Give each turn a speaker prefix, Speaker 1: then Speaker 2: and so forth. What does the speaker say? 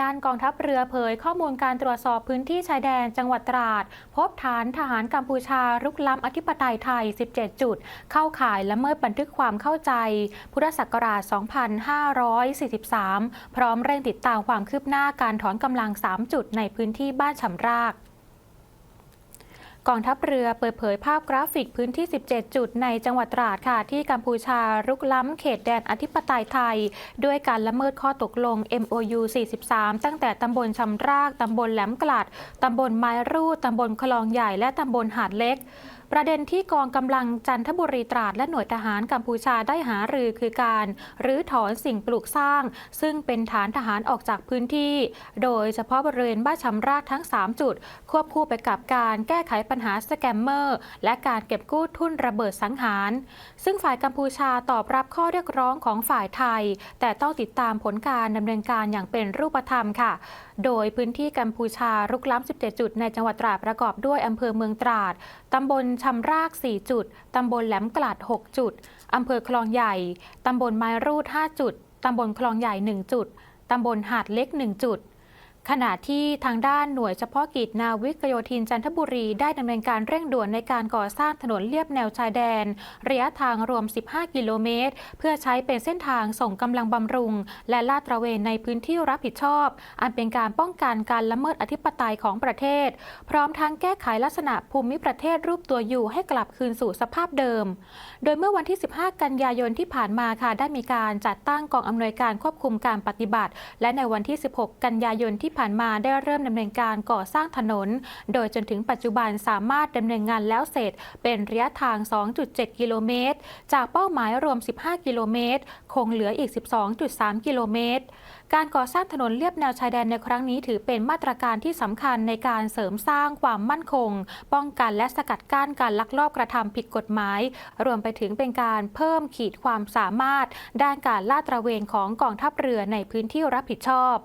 Speaker 1: ด้านกองทัพเรือเผยข้อมูลการตรวจสอบพื้นที่ชายแดนจังหวัดตราด พบฐานทหารกัมพูชารุกล้ำอธิปไตยไทย 17 จุด เข้าข่ายละเมิดบันทึกความเข้าใจ พุทธศักราช 2543 พร้อมเร่งติดตามความคืบหน้าการถอนกำลัง 3 จุดในพื้นที่บ้านฉำราก กองทัพเรือเปิดเผยภาพกราฟิกพื้นที่ 17 จุดในจังหวัดตราดค่ะ ที่กัมพูชารุกล้ำเขตแดนอธิปไตยไทย ด้วยการละเมิดข้อตกลง MOU 43 ตั้งแต่ตำบลชำราก ตำบลแหลมกลัด ตำบลไม้รูดตำบลคลองใหญ่และตำบลหาดเล็ก ประเด็นที่กองกำลังจันทบุรีตราดและหน่วยทหารกัมพูชาได้หารือคือการรื้อถอนสิ่งปลูกสร้าง ซึ่งเป็นฐานทหารออกจากพื้นที่ โดยเฉพาะบริเวณบ้านชำรากทั้ง 3 จุด ควบคู่ไปกับการแก้ไขปัญหาสแกมเมอร์ และการเก็บกู้ทุนระเบิดสังหาร ซึ่งฝ่ายกัมพูชาตอบรับข้อเรียกร้องของฝ่ายไทย แต่ต้องติดตามผลการดำเนินการอย่างเป็นรูปธรรมค่ะ โดยพื้นที่กัมพูชารุกล้ำ17 จุดในจังหวัดตราดประกอบด้วยอำเภอเมืองตราดตำบลชำราก 4 จุด ตำบลแหลมกลัด6 จุด อำเภอคลองใหญ่ ตำบลไม้รูด 5 จุด ตำบลคลองใหญ่ 1 จุด ตำบลหาดเล็ก 1 จุด ขณะที่ทางด้านหน่วยเฉพาะกิจนาวิกโยธินจันทบุรีได้ดำเนินการเร่งด่วนในการก่อสร้างถนนเลียบแนวชายแดน ระยะทางรวม 15 กิโลเมตร เพื่อใช้เป็นเส้นทางส่งกำลังบำรุง และลาดตระเวนในพื้นที่รับผิดชอบ อันเป็นการป้องกันการละเมิดอธิปไตยของประเทศ พร้อมทั้งแก้ไขลักษณะภูมิประเทศรูปตัวอยู่ให้กลับคืนสู่สภาพเดิม โดยเมื่อวันที่ 15 กันยายนที่ผ่านมาค่ะได้มีการจัดตั้งกองอำนวยการควบคุมการปฏิบัติ และในวันที่ 16 กันยายนที่ผ่านมาได้เริ่มดำเนินการก่อสร้างถนน โดยจนถึงปัจจุบันสามารถดำเนินงานแล้วเสร็จเป็นระยะทาง 2.7 กิโลเมตร จากเป้าหมายรวม 15 กิโลเมตร คงเหลืออีก 12.3 กิโลเมตรการก่อสร้างถนนเลียบแนวชายแดนในครั้งนี้ถือเป็นมาตรการที่สำคัญในการเสริมสร้างความมั่นคง ป้องกันและสกัดกั้นการลักลอบกระทำผิดกฎหมาย รวมไปถึงเป็นการเพิ่มขีดความสามารถ ด้านการลาดตระเวนของกองทัพเรือในพื้นที่รับผิดชอบ